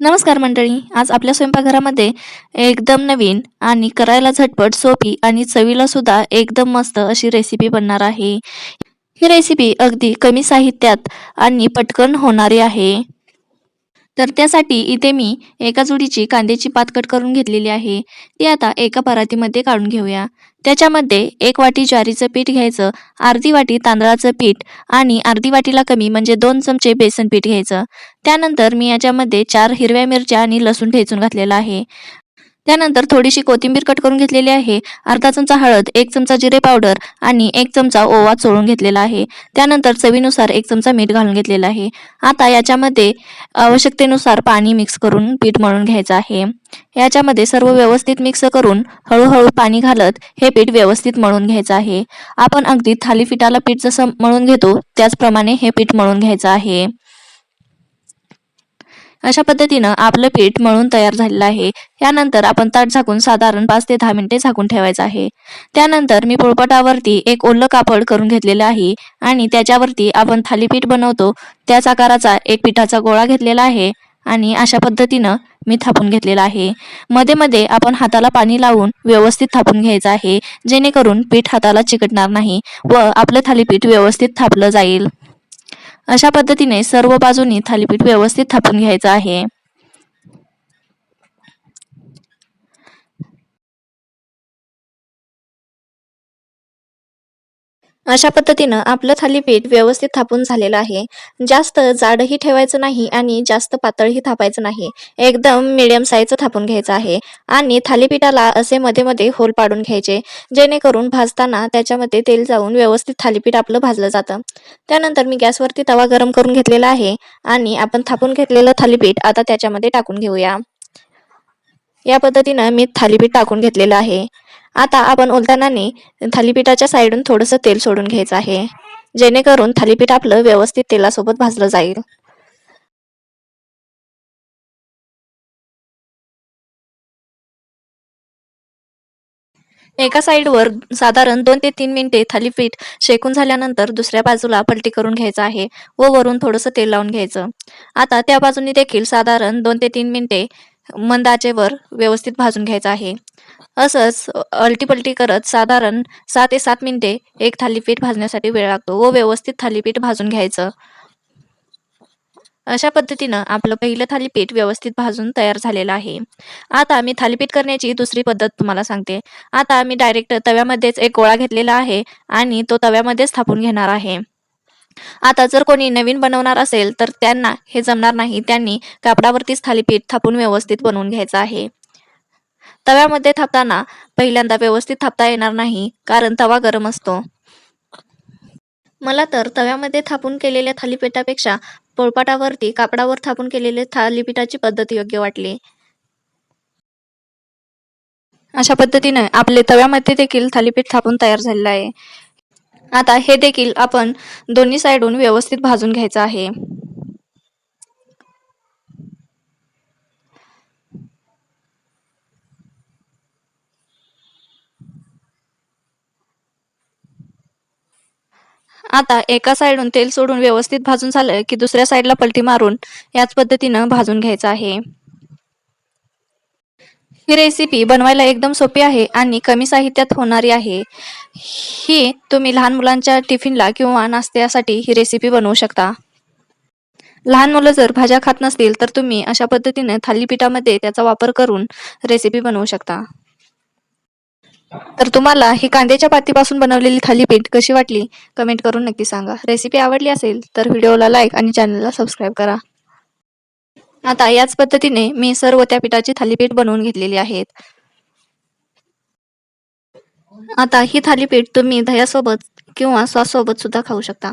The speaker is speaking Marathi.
नमस्कार मंडळी आज आपल्या स्वयंपाकघरामध्ये एकदम नवीन आणि करायला झटपट सोपी आणि चवीला सुद्धा एकदम मस्त अशी रेसिपी बनणार आहे. ही रेसिपी अगदी कमी साहित्यात आणि पटकन होणारी आहे. तर त्यासाठी इथे मी एका जोडीची कांद्याची पात कट करून घेतलेली आहे. ती आता एका परातीमध्ये काढून घेऊया. त्याच्यामध्ये एक वाटी ज्वारीचं पीठ घ्यायचं अर्धी वाटी तांदळाचं पीठ आणि अर्धी वाटीला कमी म्हणजे दोन चमचे बेसन पीठ घ्यायचं. त्यानंतर मी याच्यामध्ये चार हिरव्या मिरच्या आणि लसूण ठेचून घातलेला आहे. त्यानंतर थोडीशी कोथिंबीर कट करून घेतलेली आहे. अर्धा चमचा हळद एक चमचा जिरे पावडर आणि एक चमचा ओवा चोळून घेतलेला आहे. त्यानंतर चवीनुसार एक चमचा मीठ घालून घेतलेला आहे. आता याच्यामध्ये आवश्यकतेनुसार पाणी मिक्स करून पीठ मळून घ्यायचं आहे. याच्यामध्ये सर्व व्यवस्थित मिक्स करून हळूहळू पाणी घालत हे पीठ व्यवस्थित मळून घ्यायचं आहे. आपण अगदी थालीपीठाला पीठ जसं मळून घेतो त्याचप्रमाणे हे पीठ मळून घ्यायचं आहे. अशा पद्धतीनं आपलं पीठ मळून तयार झालेलं आहे. यानंतर आपण ताट झाकून साधारण पाच ते दहा मिनिटे झाकून ठेवायचं आहे. त्यानंतर मी पोळपाटावरती एक ओलं कापड करून घेतलेलं आहे आणि त्याच्यावरती आपण थालीपीठ बनवतो. त्याच आकाराचा एक पिठाचा गोळा घेतलेला आहे आणि अशा पद्धतीनं मी थापून घेतलेला आहे. मध्ये मध्ये आपण हाताला पाणी लावून व्यवस्थित थापून घ्यायचं आहे जेणेकरून पीठ हाताला चिकटणार नाही व आपलं थालीपीठ व्यवस्थित थापलं जाईल. अशा पद्धतीने सर्व बाजूनी थालीपीठ व्यवस्थित थापून घ्यायचं आहे. अशा पद्धतीनं आपलं थालीपीठ व्यवस्थित थापून झालेलं आहे. जास्त जाडही ठेवायचं नाही आणि जास्त पातळही थापायचं नाही. एकदम मिडियम साईजचं थापून घ्यायचं आहे आणि थालीपीठाला असे मध्ये मध्ये होल पाडून घ्यायचे. जेणेकरून भाजताना त्याच्यामध्ये तेल जाऊन व्यवस्थित थालीपीठ आपलं भाजलं जातं. त्यानंतर मी गॅसवरती तवा गरम करून घेतलेला आहे आणि आपण थापून घेतलेलं थालीपीठ आता त्याच्यामध्ये टाकून घेऊया. या पद्धतीनं मी थालीपीठ टाकून घेतलेलं आहे. आता आपण उलतानाने थालीपीठाच्या साईडून थोडंसं तेल सोडून घ्यायचं आहे. जेणेकरून थालीपीठ आपलं व्यवस्थित तेलासोबत भाजलं जाईल. एका साईडवर साधारण दोन ते तीन मिनिटे थालीपीठ शेकून झाल्यानंतर दुसऱ्या बाजूला पलटी करून घ्यायचं आहे व वरून थोडंसं तेल लावून घ्यायचं. आता त्या बाजूनी देखील साधारण दोन ते तीन मिनिटे मंद आचेवर व्यवस्थित भाजून घ्यायचं आहे. असंच अल्टीपल्टी करत साधारण सहा ते सात मिनिटे एक थालीपीठ भाजण्यासाठी वेळ लागतो व व्यवस्थित थालीपीठ भाजून घ्यायचं. अशा पद्धतीनं आपलं पहिलं थालीपीठ व्यवस्थित भाजून तयार झालेलं आहे. आता मी थालीपीठ करण्याची दुसरी पद्धत तुम्हाला सांगते. आता मी डायरेक्ट तव्यामध्येच एक गोळा घेतलेला आहे आणि तो तव्यामध्येच थापून घेणार आहे. आता जर कोणी नवीन बनवणार असेल तर त्यांना हे जमणार नाही. त्यांनी कापडावरतीच थालीपीठ थापून व्यवस्थित बनवून घ्यायचं आहे. तव्यामध्ये थापताना पहिल्यांदा व्यवस्थित थापता येणार नाही कारण तवा गरम असतो. मला तर तव्यामध्ये थापून केलेल्या थालीपीठापेक्षा पोळपाटावरती कापडावर थापून केलेले थालीपीठाची पद्धत योग्य वाटली. अशा पद्धतीने आपले तव्यामध्ये देखील थालीपीठ थापून तयार झालेलं आहे. आता हे देखील आपण दोन्ही साईडून व्यवस्थित भाजून घ्यायचं आहे. आता एका साईडून तेल सोडून व्यवस्थित भाजून झालं की दुसऱ्या साईडला पलटी मारून याच पद्धतीनं भाजून घ्यायचं आहे. ही रेसिपी बनवायला एकदम सोपी आहे आणि कमी साहित्यात होणारी आहे. ही तुम्ही लहान मुलांच्या टिफिनला किंवा नाश्त्यासाठी ही रेसिपी बनवू शकता. लहान मुलं जर भाज्या खात नसतील तर तुम्ही अशा पद्धतीने थालीपीठामध्ये त्याचा वापर करून रेसिपी बनवू शकता. तर तुम्हाला ही कांद्याच्या पातीपासून बनवलेली थालीपीठ कशी वाटली? कमेंट करून नक्की सांगा. रेसिपी आवडली असेल तर व्हिडिओला लाईक आणि चॅनलला सबस्क्राईब करा. आता याच पद्धतीने मी सर्व त्या पिठाची थालीपीठ बनवून घेतलेली आहेत. आता ही थालीपीठ तुम्ही दह्यासोबत किंवा सॉस सोबत सुद्धा खाऊ शकता.